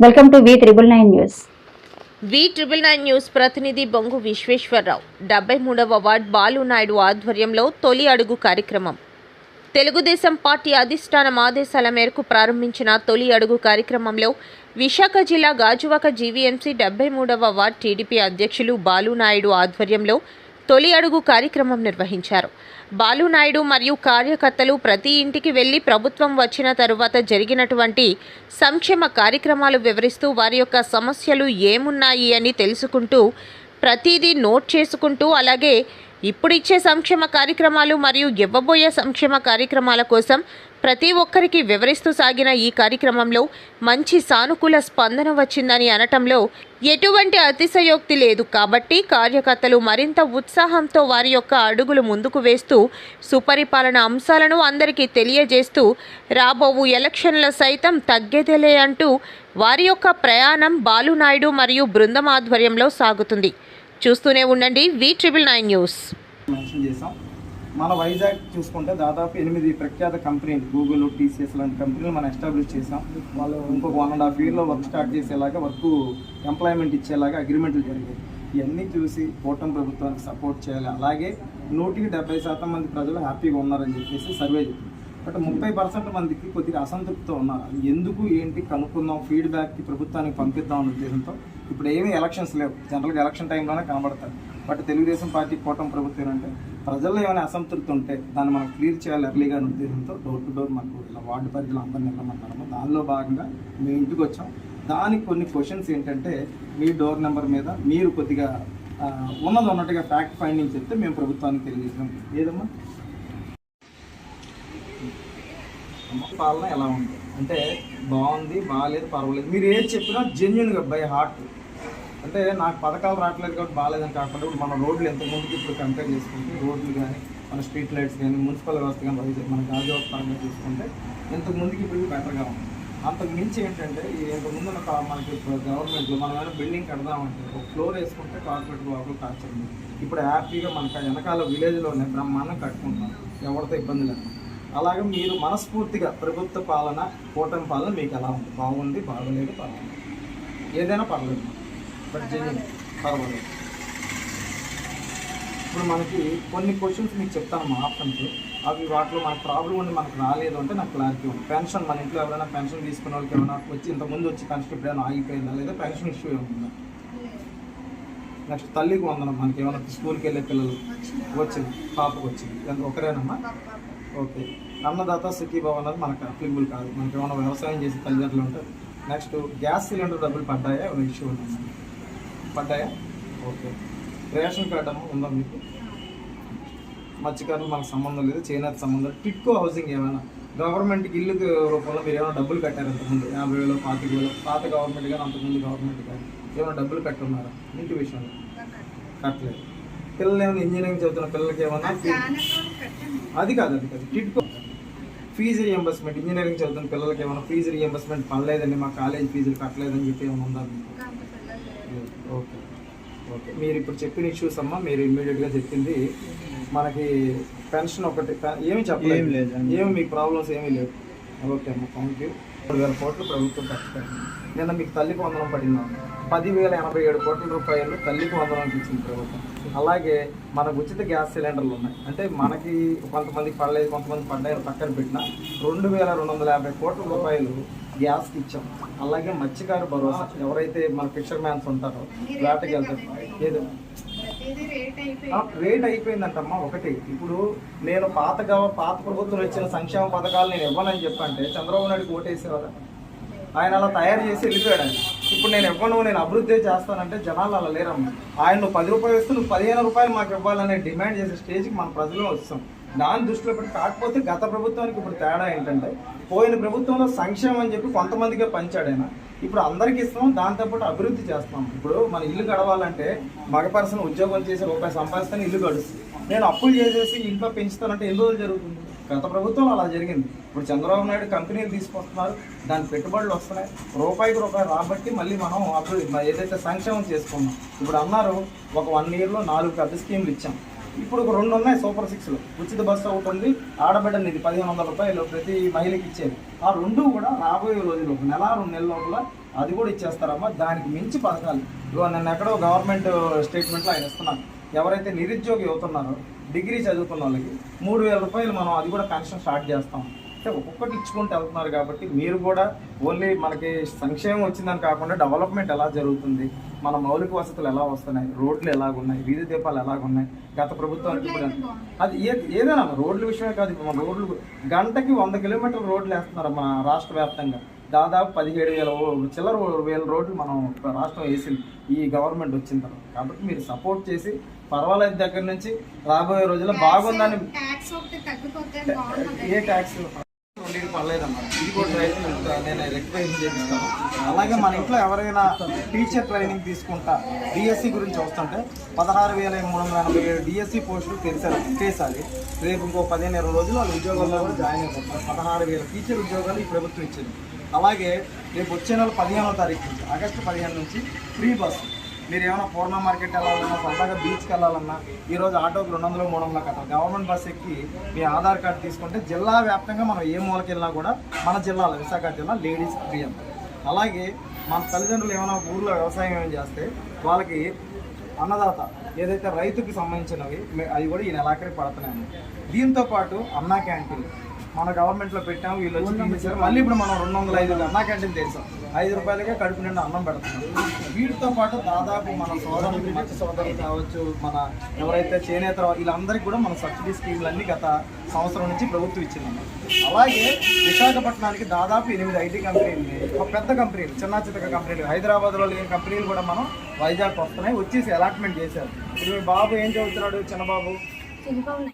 Welcome to V triple nine news V triple nine news ప్రతినిధి బొంగు విశ్వేశ్వరరావు. డెబ్బై మూడవ ward Balu Naidu ఆధ్వర్యంలో తొలి అడుగు కార్యక్రమం. తెలుగుదేశం పార్టీ అధిష్టానం ఆదేశాల మేరకు ప్రారంభించిన తొలి అడుగు కార్యక్రమంలో విశాఖ జిల్లా గాజువాక జీవీఎంసీ డెబ్బై మూడవ వార్డ్ టీడీపీ అధ్యక్షులు బాలు నాయుడు ఆధ్వర్యంలో తొలి అడుగు కార్యక్రమం నిర్వహించారు. బాలు నాయుడు మరియు కార్యకర్తలు ప్రతి ఇంటికి వెళ్ళి ప్రభుత్వం వచ్చిన తరువాత జరిగినటువంటి సంక్షేమ కార్యక్రమాలు వివరిస్తూ వారి యొక్క సమస్యలు ఏమున్నాయి అని తెలుసుకుంటూ ప్రతిదీ నోట్ చేసుకుంటూ అలాగే ఇప్పుడు ఇచ్చే సంక్షేమ కార్యక్రమాలు మరియు ఇవ్వబోయే సంక్షేమ కార్యక్రమాల కోసం ప్రతి ఒక్కరికి వివరిస్తూ సాగిన ఈ కార్యక్రమంలో మంచి సానుకూల స్పందన వచ్చిందని అనటంలో ఎటువంటి అతిశయోక్తి లేదు. కాబట్టి కార్యకర్తలు మరింత ఉత్సాహంతో వారి యొక్క అడుగులు ముందుకు వేస్తూ సుపరిపాలన అంశాలను అందరికీ తెలియజేస్తూ రాబోవు ఎలక్షన్ల సైతం తగ్గేదేలే అంటూ వారి యొక్క ప్రయాణం బాలునాయుడు మరియు బృందం ఆధ్వర్యంలో సాగుతుంది. చూస్తూనే ఉండండి వి ట్రిపుల్ నైన్ న్యూస్ మన వైజాగ్ చూసుకుంటే దాదాపు ఎనిమిది ప్రఖ్యాత కంపెనీలు గూగుల్ టీసీఎస్ లాంటి కంపెనీలు మనం ఎస్టాబ్లిష్ చేసాం వాళ్ళు ఇంకొక వన్ అండ్ హాఫ్ ఇయర్లో వర్క్ స్టార్ట్ చేసేలాగా వర్క్ ఎంప్లాయ్మెంట్ ఇచ్చేలాగా అగ్రిమెంట్లు జరిగాయి. ఇవన్నీ చూసి కూటమి ప్రభుత్వానికి సపోర్ట్ చేయాలి. అలాగే నూటికి డెబ్బై శాతం మంది ప్రజలు హ్యాపీగా ఉన్నారని చెప్పేసి సర్వే చెప్పింది. బట్ ముప్పై పర్సెంట్ మందికి కొద్దిగా అసంతృప్తితో ఉన్నారు. అది ఎందుకు ఏంటి కనుక్కుందాం ఫీడ్బ్యాక్కి ప్రభుత్వానికి పంపిద్దాం అనే ఉద్దేశంతో ఇప్పుడు ఏమీ ఎలక్షన్స్ లేవు. జనరల్గా ఎలక్షన్ టైంలోనే కనబడతాయి. బట్ తెలుగుదేశం పార్టీ కూటమి ప్రభుత్వం అంటే ప్రజల్లో ఏమైనా అసంతృప్తి ఉంటే దాన్ని మనం క్లియర్ చేయాలి ఎర్లీగా అనే ఉద్దేశంతో డోర్ టు డోర్ మనకు ఇలా వార్డు పరిధిలో అందరిని వెళ్ళమంటాము దానిలో భాగంగా మీ ఇంటికి వచ్చాం. దానికి కొన్ని క్వశ్చన్స్ ఏంటంటే మీ డోర్ నెంబర్ మీద మీరు కొద్దిగా ఉన్నది ఉన్నట్టుగా ఫ్యాక్ట్ ఫైండింగ్ చెప్తే మేము ప్రభుత్వానికి తెలియజేసాం ఏదమ్మా? అమ్మ పాలన ఎలా ఉంది? అంటే బాగుంది బాగాలేదు పర్వాలేదు. మీరు ఏది చెప్పినా జెన్యున్గా బై హార్ట్ అంటే నాకు పథకాలు రావట్లేదు కాబట్టి బాగాలేదని కాకుండా ఇప్పుడు మన రోడ్లు ఎంత ముందుకు ఇప్పుడు కంపేర్ చేసుకుంటే రోడ్లు కానీ మన స్ట్రీట్ లైట్స్ కానీ మున్సిపల్ వ్యవస్థ కానీ వైజాగ్ మన గాజువాక పరంగా చూసుకుంటే ఇంతకు ముందుకి ఇప్పుడు బెటర్గా ఉంది. అంతకు మించి ఏంటంటే ఈ ఇంతకు ముందు మనకి గవర్నమెంట్లో మనం ఏమైనా బిల్డింగ్ కడదామంటే ఒక ఫ్లోర్ వేసుకుంటే కార్పొరేట్ బాబు టార్చర్ ఇప్పుడు హ్యాపీగా మనకు వెనకాల విలేజ్లోనే బ్రహ్మాండం కట్టుకుంటాం ఎవరితో ఇబ్బంది లేదు. అలాగే మీరు మనస్ఫూర్తిగా ప్రభుత్వ పాలన కూటమి పాలన మీకు ఎలా ఉంది? బాగుంది బాగలేదు పర్వాలేదు. ఏదైనా పర్లేదు బట్ జెన్యున్ పర్వాలేదు ఇప్పుడు మనకి కొన్ని క్వశ్చన్స్ మీకు చెప్తాను మా ఆప్షన్స్ అవి వాటిలో మన ప్రాబ్లం ఉండి మనకు రాలేదు అంటే నాకు క్లారిటీ ఉంది. పెన్షన్ మన ఇంట్లో ఎవరైనా పెన్షన్ తీసుకున్న వాళ్ళకి ఏమైనా వచ్చి ఇంతకుముందు వచ్చి పెన్షన్ ఏమైనా ఆగిపోయిందా? లేదా పెన్షన్ ఇష్యూ ఏముందా నెక్స్ట్ తల్లికి వందనం. మనకి ఏమైనా స్కూల్కి వెళ్ళే పిల్లలు వచ్చింది పాపకు వచ్చింది. ఎంత? ఒకరేనమ్మా? ఓకే. అన్నదాత సుఖీభావ అన్నది మనకు అప్లికబుల్ కాదు. మనకి ఏమైనా వ్యవసాయం చేసే తల్లిదండ్రులు ఉంటారు నెక్స్ట్ గ్యాస్ సిలిండర్ డబ్బులు పడ్డాయా? ఏమైనా ఇష్యూ ఉంటుంది పడ్డాయా? ఓకే. రేషన్ కార్డు ఉందా మీకు? మత్స్యకారులు మనకు సంబంధం లేదు చేనేత సంబంధం. టిట్కో హౌసింగ్ ఏమైనా? గవర్నమెంట్కి ఇల్లు రూపంలో మీరు ఏమైనా డబ్బులు కట్టారు అంతకుముందు యాభై వేలు పాతిక వేలు పాత గవర్నమెంట్ కానీ అంతకుముందు గవర్నమెంట్ కానీ ఏమైనా డబ్బులు కట్టున్నారా? ఇంటి విషయంలో? కట్టలేదు. పిల్లలు ఏమైనా ఇంజనీరింగ్ చదువుతున్న పిల్లలకి ఏమైనా అది కాదు అది కాదు. టిట్కో. ఫీజు రియంబర్స్మెంట్ ఇంజనీరింగ్ చదువుతున్న పిల్లలకి ఏమైనా ఫీజు రియంబర్స్మెంట్ పడలేదండి మా కాలేజ్ ఫీజులు కట్టలేదని చెప్పి ఏమైనా ఉందా మీకు? ఓకే. ఓకే. మీరు ఇప్పుడు చెప్పిన ఇష్యూస్ అమ్మా మీరు ఇమ్మీడియట్గా చెప్పింది. మనకి పెన్షన్ ఒకటి ఏమి చెప్పలేదు. ఏమి మీకు ప్రాబ్లమ్స్ ఏమీ లేవు. ఓకే అమ్మా. థ్యాంక్ యూ మూడు వేల కోట్లు ప్రభుత్వం పెట్టింది. నిన్న మీకు తల్లికి వందనం పడిందా పదివేల ఎనభై ఏడు కోట్ల రూపాయలు తల్లికి వందనానికి ఇచ్చింది ప్రభుత్వం. అలాగే మనకు ఉచిత గ్యాస్ సిలిండర్లు ఉన్నాయి. అంటే మనకి కొంతమందికి పడలేదు కొంతమంది పడ్డాయి పక్కన పెట్టిన రెండు వేల రెండు వందల యాభై కోట్ల రూపాయలు గ్యాస్కి ఇచ్చాం. అలాగే మత్స్యకారు భరోసా ఎవరైతే మన ఫిషర్ మ్యాన్స్ ఉంటారో వేటకి వెళ్తారు. ఏదో? రేట్ అయిపోయిందంటమ్మా ఒకటి. ఇప్పుడు నేను పాత గవ- పాత ప్రభుత్వం ఇచ్చిన సంక్షేమ పథకాలు నేను ఇవ్వనని చెప్పంటే చంద్రబాబు నాయుడు ఓటేసేవారా ఆయన అలా తయారు చేసి వెళ్ళిపోయాడు ఇప్పుడు నేను ఇవ్వను నేను అభివృద్ధి చేస్తానంటే జనాలు అలా లేరమ్మా. ఆయన నువ్వు పది రూపాయలు ఇస్తే నువ్వు పదిహేను రూపాయలు మాకు ఇవ్వాలనే డిమాండ్ చేసే స్టేజ్కి మన ప్రజలు వస్తాం. దాని దృష్టిలో పెట్టి కాకపోతే గత ప్రభుత్వానికి ఇప్పుడు తేడా ఏంటంటే పోయిన ప్రభుత్వంలో సంక్షేమం అని చెప్పి కొంతమందికే పంచాడు ఆయన. ఇప్పుడు అందరికి ఇస్తాం దాంతోపాటు అభివృద్ధి చేస్తాం. ఇప్పుడు మన ఇల్లు గడవాలంటే మగ పర్సన్ ఉద్యోగం చేసి రూపాయి సంపాదిస్తాను ఇల్లు గడుస్తుంది. నేను అప్పులు చేసేసి ఇంట్లో పెంచుతానంటే ఎన్ని రోజులు జరుగుతుంది? గత ప్రభుత్వం అలా జరిగింది. ఇప్పుడు చంద్రబాబు నాయుడు కంపెనీలు తీసుకొస్తున్నారు దాని పెట్టుబడులు వస్తున్నాయి రూపాయికి రూపాయి రాబట్టి మళ్ళీ మనం అప్పుడు ఏదైతే సంక్షేమం చేసుకున్నాం ఇప్పుడు అన్నారు ఒక వన్ ఇయర్లో నాలుగు పెద్ద స్కీమ్లు ఇచ్చాం. ఇప్పుడు ఒక రెండు ఉన్నాయి సూపర్ సిక్స్లో. ఉచిత బస్సు ఒకటి ఉంది ఆడబిడ్డ నిధి పదిహేను వందల రూపాయలు ప్రతి మహిళకి ఇచ్చేది. ఆ రెండు కూడా రాబోయే రోజులు ఒక నెల రెండు నెలల లోపల అది కూడా ఇచ్చేస్తారమ్మా దానికి మించి పథకాలు. ఇగో నన్ను ఎక్కడో గవర్నమెంట్ స్టేట్మెంట్లో ఆయన ఇస్తున్నాను ఎవరైతే నిరుద్యోగి అవుతున్నారో డిగ్రీ చదువుకున్న వాళ్ళకి మూడు వేల రూపాయలు మనం అది కూడా పెన్షన్ స్టార్ట్ చేస్తాం. అంటే ఒక్కొక్కటి ఇచ్చుకుంటూ వెళ్తున్నారు కాబట్టి మీరు కూడా ఓన్లీ మనకి సంక్షేమం వచ్చిందని కాకుండా డెవలప్మెంట్ ఎలా జరుగుతుంది మన మౌలిక వసతులు ఎలా వస్తున్నాయి రోడ్లు ఎలాగున్నాయి వీధి దీపాలు ఎలాగున్నాయి గత ప్రభుత్వానికి ఇప్పుడు అది ఏ ఏదైనా రోడ్ల విషయమే కాదు మన రోడ్లు గంటకి వంద కిలోమీటర్ల రోడ్లు వేస్తున్నారు మన రాష్ట్ర వ్యాప్తంగా. దాదాపు పదిహేడు వేల ఓ- చిల్లర వేల రోడ్లు మనం రాష్ట్రం వేసింది ఈ గవర్నమెంట్ వచ్చిన తర్వాత. కాబట్టి మీరు సపోర్ట్ చేసి పర్వాలేదు దగ్గర నుంచి రాబోయే రోజుల్లో బాగుందని ఏ ట్యాక్స్ పర్లేదమ్మా. ఇది కూడా ట్రైనింగ్ నేను చేపిస్తాను అలాగే మన ఇంట్లో ఎవరైనా టీచర్ ట్రైనింగ్ తీసుకుంటా డిఎస్సి గురించి వస్తుంటే పదహారు వేల మూడు వందల ఎనభై ఏడు డిఎస్సి పోస్టులు తెరిచారు చేసాలి రేపు ఇంకో పదిహేను ఇరవై రోజులు వాళ్ళు ఉద్యోగాల్లో కూడా జాయిన్ అయిపోతారు. పదహారు వేల టీచర్ ఉద్యోగాలు ఈ ప్రభుత్వం ఇచ్చింది. అలాగే రేపు వచ్చే నెల పదిహేనవ తారీఖు నుంచి ఆగస్టు పదిహేను నుంచి ఫ్రీ బస్. మీరు ఏమైనా పూర్ణ మార్కెట్ వెళ్ళాలన్నా సరదాగా బీచ్కి వెళ్ళాలన్నా ఈరోజు ఆటోకి రెండు వందలు మూడు వందలు కట్టాలి. గవర్నమెంట్ బస్ ఎక్కి మీ ఆధార్ కార్డు తీసుకుంటే జిల్లా వ్యాప్తంగా మనం ఏ మూలకి వెళ్ళినా కూడా మన జిల్లాలో విశాఖ జిల్లా లేడీస్ ఫ్రీ అంట. అలాగే మన తల్లిదండ్రులు ఏమైనా ఊర్లో వ్యవసాయం ఏమైనా చేస్తే వాళ్ళకి అన్నదాత ఏదైతే రైతుకి సంబంధించినవి అవి కూడా ఈ నెలాఖరి పడుతున్నాయి దీంతో పాటు అన్నా క్యాంటీన్. మన గవర్నమెంట్లో పెట్టాము వీళ్ళు వచ్చి తీసేశారు. మళ్ళీ ఇప్పుడు మనం రెండు వందల ఐదు అన్నా క్యాంటీన్ తెరిచాం ఐదు రూపాయలకే కడుపు నిండా అన్నం పెడుతున్నాం. వీటితో పాటు దాదాపు మన సోదరులు మత్స్య సోదరులు కావచ్చు మన ఎవరైతే చేనేత వీళ్ళందరికీ కూడా మన సబ్సిడీ స్కీమ్లన్నీ గత సంవత్సరం నుంచి ప్రభుత్వం ఇచ్చిందన్నమాట అలాగే విశాఖపట్నానికి దాదాపు ఎనిమిది ఐటీ కంపెనీలు ఒక పెద్ద కంపెనీలు చిన్న చిన్న కంపెనీలు హైదరాబాద్లో లేని కంపెనీలు కూడా మనం వైజాగ్ వస్తున్నాయి. వచ్చేసి అలాట్మెంట్ చేశారు. ఇప్పుడు మీ బాబు ఏం చదువుతున్నాడు చిన్న బాబు